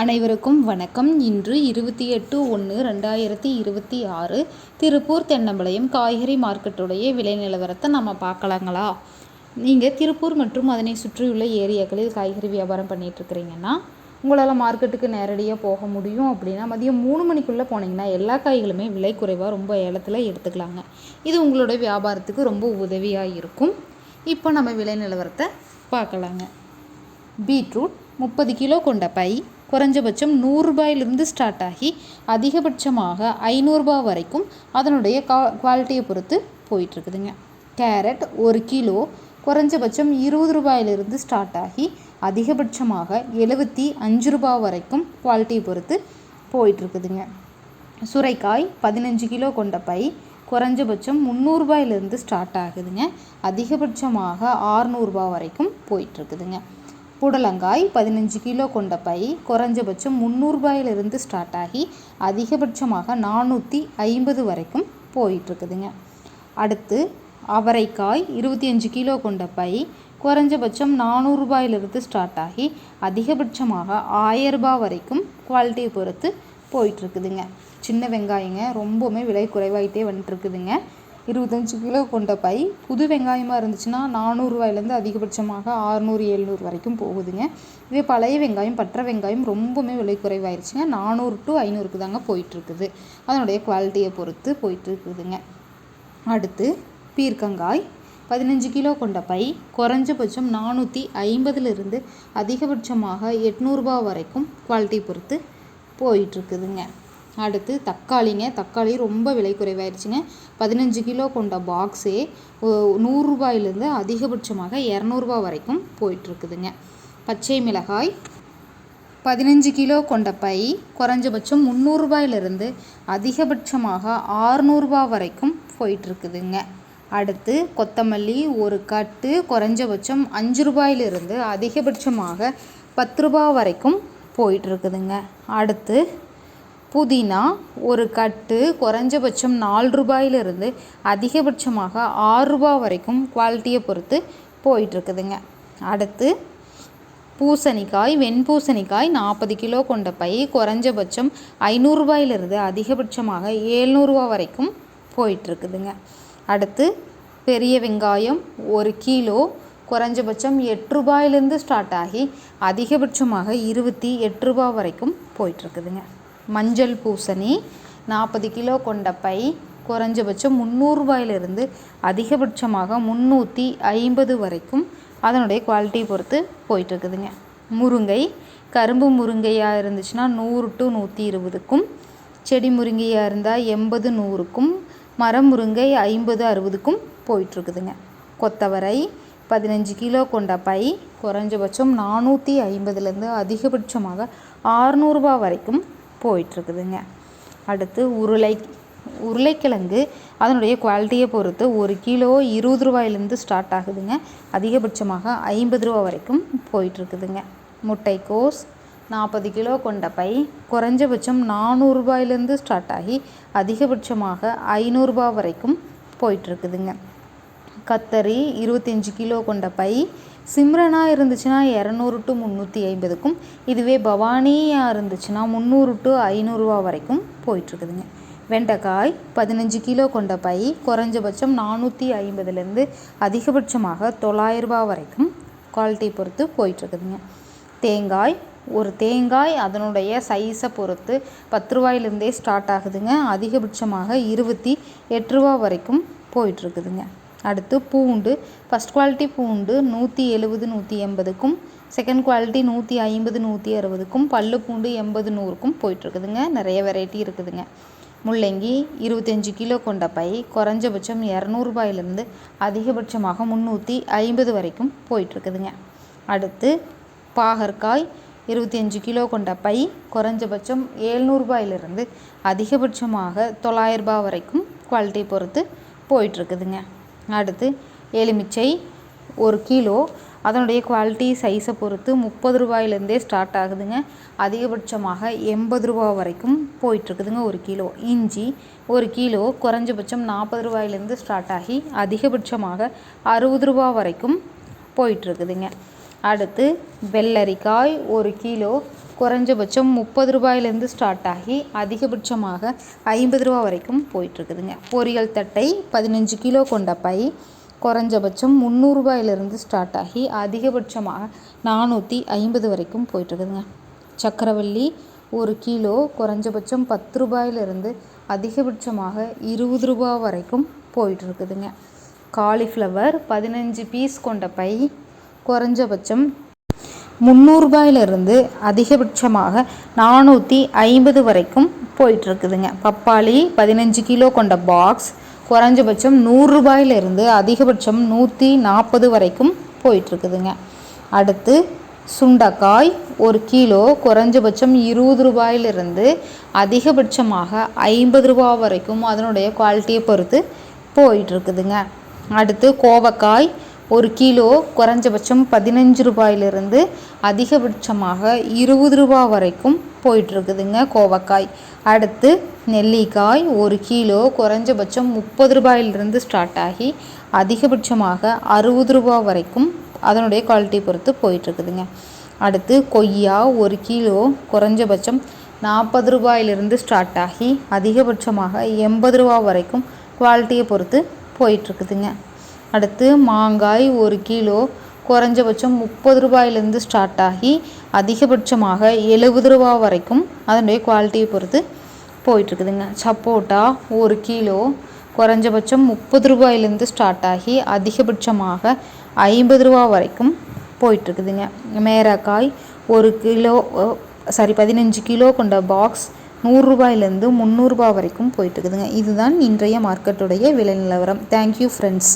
அனைவருக்கும் வணக்கம். இன்று இருபத்தி எட்டு ஒன்று ரெண்டாயிரத்தி இருபத்தி ஆறு திருப்பூர் தென்னம்பாளையம் காய்கறி மார்க்கெட்டுடைய விலை நிலவரத்தை நம்ம பார்க்கலாங்களா? நீங்கள் திருப்பூர் மற்றும் அதனை சுற்றியுள்ள ஏரியாக்களில் காய்கறி வியாபாரம் பண்ணிகிட்ருக்கிறீங்கன்னா உங்களால் மார்க்கெட்டுக்கு நேரடியாக போக முடியும் அப்படின்னா மதியம் மூணு மணிக்குள்ளே போனீங்கன்னா எல்லா காய்களுமே விலை குறைவாக ரொம்ப ஏலத்தில் எடுத்துக்கலாங்க. இது உங்களோட வியாபாரத்துக்கு ரொம்ப உதவியாக இருக்கும். இப்போ நம்ம விலை நிலவரத்தை பார்க்கலாங்க. பீட்ரூட் முப்பது கிலோ கொண்ட பை குறைஞ்சபட்சம் நூறுரூபாயிலிருந்து ஸ்டார்ட் ஆகி அதிகபட்சமாக ஐநூறுரூபா வரைக்கும் அதனுடைய கா குவாலிட்டியை பொறுத்து போயிட்டுருக்குதுங்க. கேரட் ஒரு கிலோ குறைஞ்சபட்சம் இருபது ரூபாயிலிருந்து ஸ்டார்ட் ஆகி அதிகபட்சமாக எழுபத்தி அஞ்சு ரூபா வரைக்கும் குவாலிட்டியை பொறுத்து போயிட்டுருக்குதுங்க. சுரைக்காய் பதினஞ்சு கிலோ கொண்ட பை குறைஞ்சபட்சம் முந்நூறுபாயிலிருந்து ஸ்டார்ட் ஆகுதுங்க. அதிகபட்சமாக ஆறுநூறுபா வரைக்கும் போயிட்டுருக்குதுங்க. புடலங்காய் பதினஞ்சு கிலோ கொண்ட பை குறைஞ்சபட்சம் முந்நூறுபாயிலிருந்து ஸ்டார்ட் ஆகி அதிகபட்சமாக நானூற்றி ஐம்பது வரைக்கும் போயிட்டுருக்குதுங்க. அடுத்து அவரைக்காய் இருபத்தி அஞ்சு கிலோ கொண்ட பை குறைஞ்சபட்சம் நானூறுபாயிலிருந்து ஸ்டார்ட் ஆகி அதிகபட்சமாக ரூபாய் வரைக்கும் குவாலிட்டியை பொறுத்து போயிட்டுருக்குதுங்க. சின்ன வெங்காயங்க ரொம்பவுமே விலை குறைவாயிட்டே வந்துட்டுருக்குதுங்க. இருபத்தஞ்சி கிலோ கொண்ட பை. புது வெங்காயமாக இருந்துச்சுன்னா நானூறுரூவாயிலேருந்து அதிகபட்சமாக ஆறுநூறு எழுநூறு வரைக்கும் போகுதுங்க. இதே பழைய வெங்காயம் பற்ற வெங்காயம் ரொம்பவுமே விலை குறைவாயிருச்சுங்க. நானூறு டு ஐநூறுக்கு தாங்க போயிட்டுருக்குது. அதனுடைய குவாலிட்டியை பொறுத்து போயிட்டுருக்குதுங்க. அடுத்து பீர்க்கங்காய். பதினஞ்சு கிலோ கொண்ட பை. குறைஞ்சபட்சம் நானூற்றி ஐம்பதுலேருந்து அதிகபட்சமாக எட்நூறுபா வரைக்கும் குவாலிட்டி பொறுத்து போயிட்டுருக்குதுங்க. அடுத்து தக்காளிங்க. தக்காளி ரொம்ப விலை குறைவாயிருச்சுங்க. பதினஞ்சு கிலோ கொண்ட பாக்ஸே நூறுரூபாயிலேருந்து அதிகபட்சமாக இரநூறுபா வரைக்கும் போயிட்டுருக்குதுங்க. பச்சை மிளகாய் பதினஞ்சு கிலோ கொண்ட பை குறைஞ்சபட்சம் முந்நூறுரூபாயிலிருந்து அதிகபட்சமாக ஆறுநூறுபா வரைக்கும் போயிட்டுருக்குதுங்க. அடுத்து கொத்தமல்லி ஒரு கட்டு குறைஞ்சபட்சம் அஞ்சு ரூபாயிலிருந்து அதிகபட்சமாக பத்து ரூபா வரைக்கும் போயிட்டுருக்குதுங்க. அடுத்து புதினா ஒரு கட்டு குறைஞ்சபட்சம் நாலு ரூபாயிலிருந்து அதிகபட்சமாக ஆறு ரூபா வரைக்கும் குவாலிட்டியை பொறுத்து போயிட்டுருக்குதுங்க. அடுத்து பூசணிக்காய் வெண்பூசணிக்காய் நாற்பது கிலோ கொண்ட பை குறைஞ்சபட்சம் ஐநூறுரூபாயிலிருந்து அதிகபட்சமாக ஏழ்நூறுரூவா வரைக்கும் போயிட்டுருக்குதுங்க. அடுத்து பெரிய வெங்காயம் ஒரு கிலோ குறைஞ்சபட்சம் எட்டு ரூபாயிலேருந்து ஸ்டார்ட் ஆகி அதிகபட்சமாக இருபத்தி எட்டு ரூபா வரைக்கும் போயிட்டுருக்குதுங்க. மஞ்சள் பூசணி நாற்பது கிலோ கொண்ட பை குறைஞ்சபட்சம் முந்நூறுபாயிலிருந்து அதிகபட்சமாக முந்நூற்றி ஐம்பது வரைக்கும் அதனுடைய குவாலிட்டி பொறுத்து போயிட்டுருக்குதுங்க. முருங்கை கரும்பு முருங்கையாக இருந்துச்சுன்னா நூறு டு நூற்றி இருபதுக்கும் செடி முருங்கையாக இருந்தால் எண்பது நூறுக்கும் மரம் முருங்கை ஐம்பது அறுபதுக்கும் போயிட்டுருக்குதுங்க. கொத்தவரை பதினஞ்சு கிலோ கொண்ட பை குறைஞ்சபட்சம் நானூற்றி ஐம்பதுலேருந்து அதிகபட்சமாக ஆறுநூறுபா வரைக்கும் போயிட்டுருக்குதுங்க. அடுத்து உருளை உருளைக்கிழங்கு. அதனுடைய குவாலிட்டியை பொறுத்து ஒரு கிலோ இருபது ரூபாயிலேருந்து ஸ்டார்ட் ஆகுதுங்க. அதிகபட்சமாக ஐம்பது ரூபா வரைக்கும் போயிட்டுருக்குதுங்க. முட்டைக்கோஸ் நாற்பது கிலோ கொண்ட பை குறைஞ்சபட்சம் நானூறுரூபாயிலேருந்து ஸ்டார்ட் ஆகி அதிகபட்சமாக ஐநூறுரூபா வரைக்கும் போயிட்டுருக்குதுங்க. கத்தரி இருபத்தஞ்சி கிலோ கொண்ட பை சிம்ரனாக இருந்துச்சுன்னா இரநூறு டு முந்நூற்றி ஐம்பதுக்கும் இதுவே பவானியாக இருந்துச்சுன்னா முந்நூறு டு ஐநூறுரூவா வரைக்கும் போயிட்டுருக்குதுங்க. வெண்டைக்காய் பதினஞ்சு கிலோ கொண்ட பை குறைஞ்சபட்சம் நானூற்றி ஐம்பதுலேருந்து அதிகபட்சமாக தொள்ளாயிரரூபா வரைக்கும் குவாலிட்டி பொறுத்து போயிட்டுருக்குதுங்க. தேங்காய் ஒரு தேங்காய் அதனுடைய சைஸை பொறுத்து பத்து ரூபாயிலேருந்தே ஸ்டார்ட் ஆகுதுங்க. அதிகபட்சமாக இருபத்தி எட்டு ரூபா வரைக்கும் போயிட்டுருக்குதுங்க. அடுத்து பூண்டு. ஃபஸ்ட் குவாலிட்டி பூண்டு நூற்றி எழுபது நூற்றி எண்பதுக்கும் செகண்ட் குவாலிட்டி நூற்றி ஐம்பது நூற்றி அறுபதுக்கும் பல்லு பூண்டு எண்பது நூறுக்கும் போயிட்டுருக்குதுங்க. நிறைய வெரைட்டி இருக்குதுங்க. முள்ளங்கி இருபத்தஞ்சி கிலோ கொண்ட பை குறைஞ்சபட்சம் இரநூறுபாயிலேருந்து அதிகபட்சமாக முந்நூற்றி ஐம்பது வரைக்கும் போயிட்டுருக்குதுங்க. அடுத்து பாகற்காய் இருபத்தி அஞ்சு கிலோ கொண்ட பை குறைஞ்சபட்சம் ஏழ்நூறுபாயிலிருந்து அதிகபட்சமாக தொள்ளாயிரரூபா வரைக்கும் குவாலிட்டி பொறுத்து போயிட்டுருக்குதுங்க. அடுத்து எலுமிச்சை ஒரு கிலோ. அதனுடைய குவாலிட்டி சைஸை பொறுத்து முப்பது ரூபாயிலேருந்தே ஸ்டார்ட் ஆகுதுங்க. அதிகபட்சமாக எண்பது ரூபா வரைக்கும் போயிட்டுருக்குதுங்க ஒரு கிலோ. இஞ்சி ஒரு கிலோ குறைஞ்சபட்சம் நாற்பது ரூபாயிலேருந்து ஸ்டார்ட் ஆகி அதிகபட்சமாக அறுபது ரூபா வரைக்கும் போயிட்டுருக்குதுங்க. அடுத்து வெள்ளரிக்காய் ஒரு கிலோ குறைஞ்சபட்சம் முப்பது ரூபாயிலேருந்து ஸ்டார்ட் ஆகி அதிகபட்சமாக ஐம்பது ரூபா வரைக்கும் போயிட்டுருக்குதுங்க. பொரியல் தட்டை பதினஞ்சு கிலோ கொண்ட பை குறைஞ்சபட்சம் முந்நூறுரூபாயிலிருந்து ஸ்டார்ட் ஆகி அதிகபட்சமாக நானூற்றி ஐம்பது வரைக்கும் போயிட்டுருக்குதுங்க. சக்கரவள்ளி ஒரு கிலோ குறைஞ்சபட்சம் பத்து ரூபாயிலிருந்து அதிகபட்சமாக இருபது ரூபா வரைக்கும் போயிட்டுருக்குதுங்க. காலிஃப்ளவர் பதினஞ்சு பீஸ் கொண்ட பை குறைஞ்சபட்சம் முந்நூறுபாயிலிருந்து அதிகபட்சமாக நானூற்றி ஐம்பது வரைக்கும் போயிட்டுருக்குதுங்க. பப்பாளி பதினஞ்சு கிலோ கொண்ட பாக்ஸ் குறைஞ்சபட்சம் நூறுரூபாயிலிருந்து அதிகபட்சம் நூற்றி நாற்பது வரைக்கும் போயிட்டுருக்குதுங்க. அடுத்து சுண்டக்காய் ஒரு கிலோ குறைஞ்சபட்சம் இருபது ரூபாயிலிருந்து அதிகபட்சமாக ஐம்பது ரூபா வரைக்கும் அதனுடைய குவாலிட்டியை பொறுத்து போயிட்டுருக்குதுங்க. அடுத்து கோவக்காய் ஒரு கிலோ குறைஞ்சபட்சம் பதினஞ்சு ரூபாயிலிருந்து அதிகபட்சமாக இருபது ரூபா வரைக்கும் போயிட்டுருக்குதுங்க கோவக்காய். அடுத்து நெல்லிக்காய் ஒரு கிலோ குறைஞ்சபட்சம் முப்பது ரூபாயிலிருந்து ஸ்டார்ட் ஆகி அதிகபட்சமாக அறுபது ரூபா வரைக்கும் அதனுடைய குவாலிட்டி பொறுத்து போயிட்டுருக்குதுங்க. அடுத்து கொய்யா ஒரு கிலோ குறைஞ்சபட்சம் நாற்பது ரூபாயிலிருந்து ஸ்டார்ட் ஆகி அதிகபட்சமாக எண்பது ரூபா வரைக்கும் குவாலிட்டியை பொறுத்து போயிட்டுருக்குதுங்க. அடுத்து மாங்காய் ஒரு கிலோ குறைஞ்சபட்சம் முப்பது ரூபாயிலேருந்து ஸ்டார்ட் ஆகி அதிகபட்சமாக எழுபது ரூபா வரைக்கும் அதனுடைய குவாலிட்டியை பொறுத்து போயிட்டுருக்குதுங்க. சப்போட்டா ஒரு கிலோ குறைஞ்சபட்சம் முப்பது ரூபாயிலேருந்து ஸ்டார்ட் ஆகி அதிகபட்சமாக ஐம்பது ரூபா வரைக்கும் போயிட்டுருக்குதுங்க. மேரக்காய் ஒரு கிலோ சாரி பதினஞ்சு கிலோ கொண்ட பாக்ஸ் நூறுரூபாயிலேருந்து முந்நூறுரூபா வரைக்கும் போயிட்டுருக்குதுங்க. இதுதான் இன்றைய மார்க்கெட்டுடைய விலை நிலவரம். Thank you friends